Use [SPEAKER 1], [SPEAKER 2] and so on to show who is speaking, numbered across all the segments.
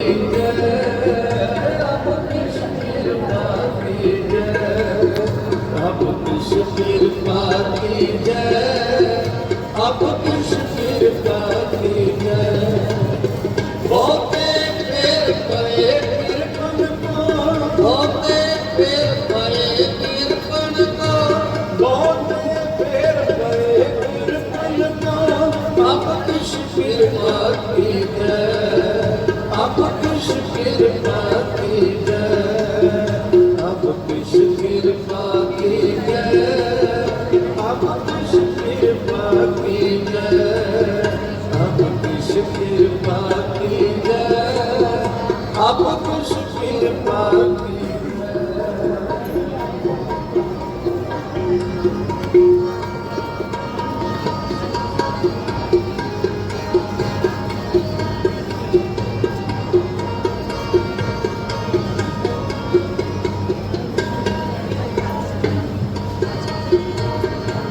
[SPEAKER 1] Thank you. कृपा की जय अब किस कृपा की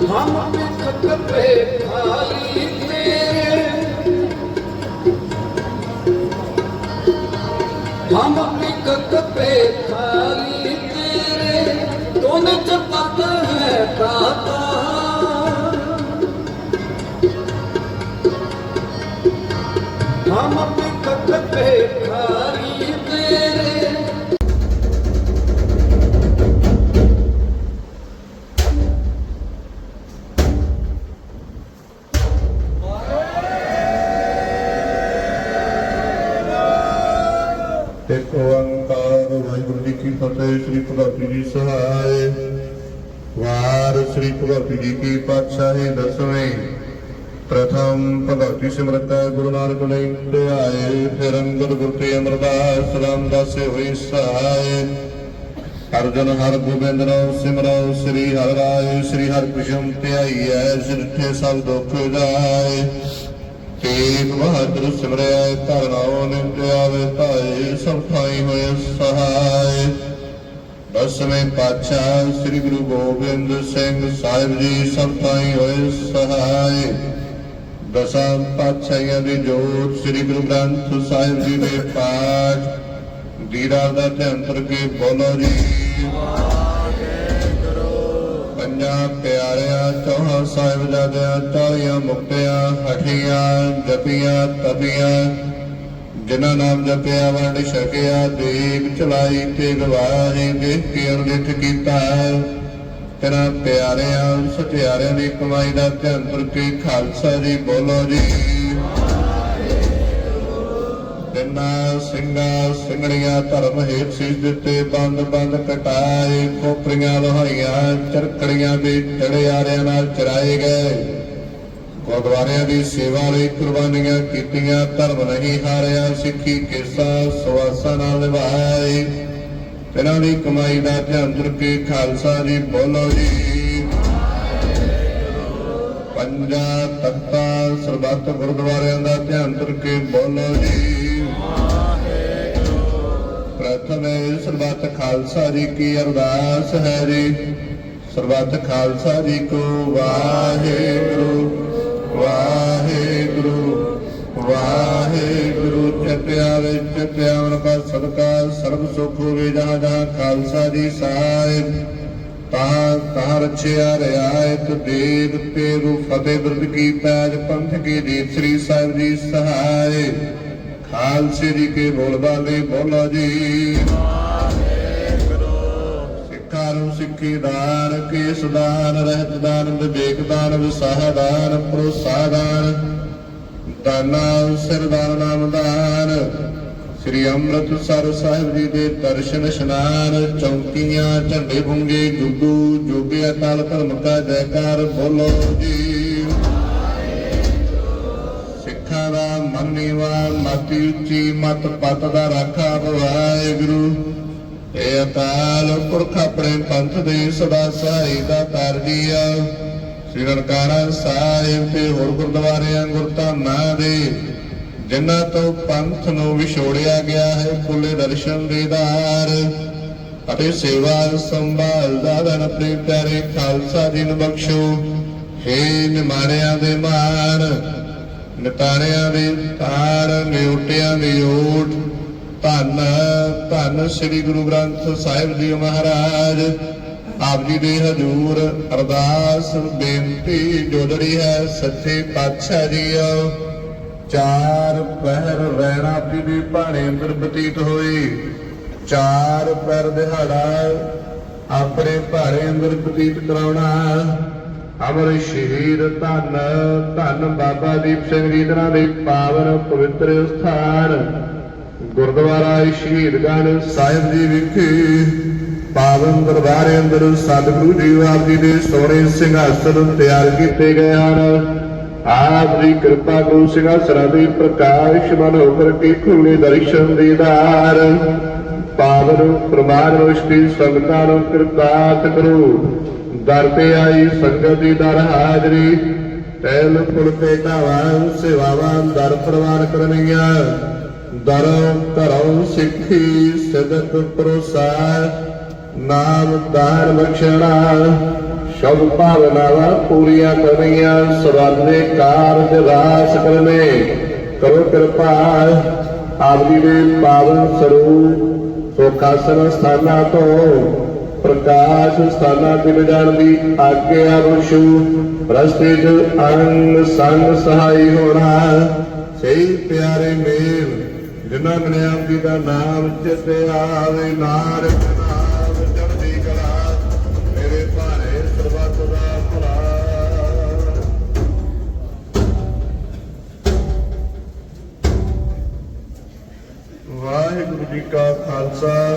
[SPEAKER 1] हम बिखत पे खाली हम बिखत पे खाली तेरे दोनों चपत है दाता हम बिखत पे
[SPEAKER 2] ਇੱਕ ਓੰਕਾਰ, ਵਾਹਿਗੁਰੂ ਜੀ ਕੀ ਫਤਿਹ, ਸ੍ਰੀ ਭਗਵਤੀ ਜੀ ਸਹਾਇ ਵਾਰ ਸ੍ਰੀ ਭਗਵਤੀ ਜੀ ਕੀ ਪਾਤਸ਼ਾਹੀ ਦਸਵੇਂ। ਪ੍ਰਥਮ ਭਗਵਤੀ ਸਿਮਰਤ ਗੁਰੂ ਨਾਨਕ ਲਈ ਧਿਆਏ, ਫਿਰ ਅੰਗਦ ਗੁਰ ਤੇ ਅਮਰਦਾਸ ਰਾਮ ਰਾਮਦਾਸੇ ਹੋਈ ਸਹਾਇ ਅਰਜਨ ਹਰ ਗੋਬਿੰਦ ਨਾਮ ਸਿਮਰੋ ਸ੍ਰੀ ਹਰਿ ਰਾਏ, ਸ੍ਰੀ ਹਰਿ ਕ੍ਰਿਸ਼ਨ ਧਿਆਈਐ ਸਿਰਠੇ ਸਭ ਦੁੱਖ ਜਾਏ। ਤੇਗ ਬਹਾਦਰ ਸਿਮਰਿਆ ਧਰਨਾਉ ਨਿੰਦ ਆਵੇ ਧਾਏ, ਸਭ ਥਾਈ ਹੋਏ ਸਹਾਇ ਦਸਵੇਂ ਪਾਤਸ਼ਾਹ ਸ੍ਰੀ ਗੁਰੂ ਗੋਬਿੰਦ ਸਿੰਘ ਸਾਹਿਬ ਜੀ, ਸਭ ਥਾਈ ਹੋਏ ਸਹਾਇ ਦਸਾਂ ਪਾਤਸ਼ਾਹਾਂ ਦੀ ਜੋਤ ਸ੍ਰੀ ਗੁਰੂ ਗ੍ਰੰਥ ਸਾਹਿਬ ਜੀ ਦੇ ਪਾਠ। ਦੀਦਾਰ ਦਾ ਧਿਆਨ ਕਰਕੇ ਬੋਲੋ ਜੀ। ਪੰਜਾਂ ਪਿਆਰਿਆਂ ਚੌਹਾਂ ਸਾਹਿਬਜ਼ਾਦਿਆਂ ਚਾਲੀਆਂ ਮੁਕਤਿਆਂ, ਹਠੀਆਂ, ਜਪੀਆਂ, ਤਪੀਆਂ, ਜਿਨ੍ਹਾਂ ਨਾਮ ਜਪਿਆ ਵੰਡ ਛਕਿਆ ਦੇਗ ਚਲਾਈ ਤੇ ਗਵਾਹੀ ਦੇਖ ਕੇ ਅਨੁਲਿਠ ਕੀਤਾ। ਤੇਰਾ ਪਿਆਰਿਆਂ, ਸਤਿਆਰਿਆਂ ਦੀ ਕਮਾਈ ਦਾ ਧਿਆਨ ਕਰਕੇ ਖਾਲਸਾ ਜੀ ਬੋਲੋ ਜੀ। ਤਿੰਨਾਂ ਸਿੰਘਾਂ ਸਿੰਘਣੀਆਂ ਧਰਮ ਹੇਤ ਸੀਸ ਦਿੱਤੇ, ਬੰਦ ਬੰਦ ਕਟਾਏ, ਖੋਪਰੀਆਂ ਲੋਹਾਈਆਂ ਚਰਕੜੀਆਂ ਦੇ ਚੜਿਆਰਿਆਂ ਨਾਲ ਚਰਾਏ ਗਏ। ਗੁਰਦੁਆਰਿਆਂ ਦੀ ਸੇਵਾ ਲਈ ਕੁਰਬਾਨੀਆਂ ਕੀਤੀਆਂ, ਧਰਮ ਨਹੀਂ ਹਾਰਿਆ, ਸਿੱਖੀ ਕਿਰਸਾ ਸਵਾਸਾਂ ਨਾਲ ਨਿਭਾਏ। ਤਿਨਾਂ ਦੀ ਕਮਾਈ ਦਾ ਧਿਆਨ ਕੇ ਖਾਲਸਾ ਜੀ ਬੋਲੋ ਜੀ। ਪੰਜਾਂ ਤਖਤਾਂ ਸਰਬੱਤ ਗੁਰਦੁਆਰਿਆਂ ਦਾ ਧਿਆਨ ਕੇ ਬੋਲੋ ਜੀ। ਪ੍ਰਥਮ ਸਰਬੱਤ ਖਾਲਸਾ ਜੀ ਕੀ ਅਰਦਾਸ ਹੈ ਜੀ? ਸਰਬੱਤ ਖਾਲਸਾ ਜੀ ਕੋ ਵਾਹਿਗੁਰੂ ਵਾਹਿਗੁਰੂ ਵਾਹਿਗੁਰੂ। ਚਤਿਆ ਵਿੱਚ ਪਿਆਰ ਦਾ ਸਦਕਾ, ਸਰਬ ਸੁਖ ਹੋਵੇ ਜਹਾਂ ਜਹਾਂ ਖਾਲਸਾ ਜੀ ਸਾਹਿਬ। ਤਾਂ ਤਾਂ ਰਚਿਆ ਰਿਆਇਤ ਦੇਵ ਤੇਰੂ ਫਤਿਹ ਬਿਰਦ ਕੀ ਪੈਜ ਪੰਥ ਕੀ ਜੀਤ ਸ੍ਰੀ ਸਾਹਿਬ ਜੀ ਸਹਾਇ ਖਾਲਸੇ ਜੀ ਕੇ ਬੋਲ ਬਾਲੇ ਬੋਲੋ ਜੀ। ਸਿੱਖਾਂ ਨੂੰ ਸਿੱਖੀ ਦਾਨ, ਕੇਸ ਦਾਨ, ਰਹਿਤ ਦਾਨ, ਵਿਵੇਕ ਦਾਨ ਵਿਸਾਹ ਦਾਨਾ ਸਿਰ ਦਾਨ ਸ੍ਰੀ ਅੰਮ੍ਰਿਤਸਰ ਸਾਹਿਬ ਜੀ ਦੇ ਦਰਸ਼ਨ ਇਸ਼ਨਾਨ, ਚੌਂਕੀਆਂ, ਝੰਡੇ ਬੁੰਗੇ ਜੁਗੂ ਜੋਗੇ ਅਕਾਲ ਧਰਮ ਕਾ ਜੈਕਾਰ, ਬੋਲੋ ਜੀ। ਮਾਤੀ ਉੱਚੀ ਮਤ ਪਤ ਦਾ ਰਾਖਾ ਵਾਹਿਗੁਰੂ। ਇਹ ਅਕਾਲ ਪੁਰਖ ਆਪਣੇ ਪੰਥ ਦੇ ਸਦਾ ਸਹਾਈ ਦਾ ਤਰਜੀਆ ਸ੍ਰੀ ਨਨਕਾਣਾ ਸਾਹਿਬ ਤੇ ਹੋਰ ਗੁਰਦੁਆਰਿਆਂ ਗੁਰਧਾਮਾਂ ਦੇ, ਜਿਨ੍ਹਾਂ ਤੋਂ ਪੰਥ ਨੂੰ ਵਿਛੋੜਿਆ ਗਿਆ ਹੈ ਖੁੱਲੇ ਦਰਸ਼ਨ ਦੀਦਾਰ ਅਤੇ ਸੇਵਾ ਸੰਭਾਲ ਦਾ ਦਨ ਆਪਣੇ ਪਿਆਰੇ ਖਾਲਸਾ ਜੀ ਨੂੰ ਬਖਸ਼ੋ। ਹੇ ਨਿਮਾਣਿਆਂ ਦੇ ਮਾਣ ਨਿਤਾਣਿਆਂ ਦੇ ਤਾਰ, ਨਿਉਟਿਆਂ ਦੀ ਓਟ। ਧੰਨ ਧੰਨ ਸ੍ਰੀ ਗੁਰੂ ਗ੍ਰੰਥ ਸਾਹਿਬ ਜੀ ਮਹਾਰਾਜ। ਆਪ ਜੀ ਦੇ ਹਜੂਰ ਅਰਦਾਸ ਬੇਨਤੀ ਜੋਦੜੀ ਹੈ ਸੱਚੇ ਪਾਤਸ਼ਾਹ ਜੀਓ ਚਾਰ ਪਹਿਰ ਰਹਿਣਾ ਆਪ ਜੀ ਦੇ ਭਾਣੇ ਅੰਦਰ ਬਤੀਤ ਹੋਈ। ਚਾਰ ਪੈਰ ਦਿਹਾੜਾ ਆਪਣੇ ਭਾਰੇ ਅੰਦਰ ਬਤੀਤ ਕਰਾਉਣਾ। ਅਮਰ ਸ਼ਹੀਦ ਧੰਨ ਧੰਨ ਬਾਬਾ ਦੀਪ ਸਿੰਘ ਜੀ ਦਰਾਂ ਦੇ ਪਾਵਨ ਪਵਿੱਤਰ ਸਥਾਨ। ਗੁਰਦੁਆਰਾ ਸ਼ਹੀਦਗੰਜ ਸਾਹਿਬ ਜੀ ਵਿਖੇ ਪਾਵਨ ਦਰਬਾਰ ਅੰਦਰ ਸਤਿਗੁਰੂ ਜੀ ਆਪ ਜੀ ਦੇ ਸੋਹਣੇ ਸਿੰਘਾਸਨ ਤਿਆਰ ਕੀਤੇ ਗਏ ਹਨ। ਆਪ ਦੀ ਕਿਰਪਾ ਗੁਰੂ ਸਿੰਘਾਸਨਾਂ ਦੇ ਪ੍ਰਕਾਸ਼ ਮਨ ਹੋ ਕਰਕੇ ਖੁੱਲੇ ਦਰਸ਼ਨ ਦੀਦਾਰ ਪਾਵਨ ਪ੍ਰਮਾਨ ਰੋਸ਼ਨੀ ਸੰਗਤਾਂ ਨੂੰ ਕਿਰਪਾਤ ਕਰੋ। ਦਰ ਤੇ ਆਈ ਸੰਗਤ ਦੀ ਦਰ ਹਾਜ਼ਰੀ। ਤੈਲ ਪੁਲ ਤੇ ਢਾਵਾਂ, ਸੇਵਾਵਾਂ ਦਰ ਪ੍ਰਵਾਨ ਕਰਨੀਆਂ। ਦਰੋਂ ਧਰੋਂ ਸਿੱਖੀ ਸਿਦਕ ਪਰੋਸਾ ਨਾਮ ਦਾਨ ਬਖਸ਼ਣਾ। ਸ਼ਬ ਭਾਵਨਾਵਾਂ ਪੂਰੀਆਂ ਕਰਨੀਆਂ, ਸਵਾਲੇ ਕਾਰਜ ਰਾਸ ਕਰਨੇ। ਕਰੋ ਕਿਰਪਾ, ਆਪ ਜੀ ਦੇ ਪਾਵਨ ਸਰੂਪ ਸੋਖਾਸਨ ਸਥਾਨਾਂ ਤੋਂ ਪ੍ਰਕਾਸ਼ ਸਥਾਨਾਂ ਤੇ ਲਿਜਾਣ ਦੀ ਆਗਿਆ ਬਖਸ਼ੂ। ਰਸਤੇ 'ਚ ਅੰਗ ਸੰਗ ਸਹਾਈ ਹੋਣਾ। ਸਹੀ ਪਿਆਰੇ ਮੇਲ, ਜਿਨ੍ਹਾਂ ਨੇ ਜੀ ਦਾ ਨਾਮ ਚਿਤੇ ਆਵੇ ਨਾਨਕ ਨਾਮ ਚੜ੍ਹਦੀ ਕਲਾ, ਮੇਰੇ ਭਾਰੇ ਸਰਬੱਤ ਦਾ ਭਲਾ। ਵਾਹਿਗੁਰੂ ਜੀ ਕਾ ਖਾਲਸਾ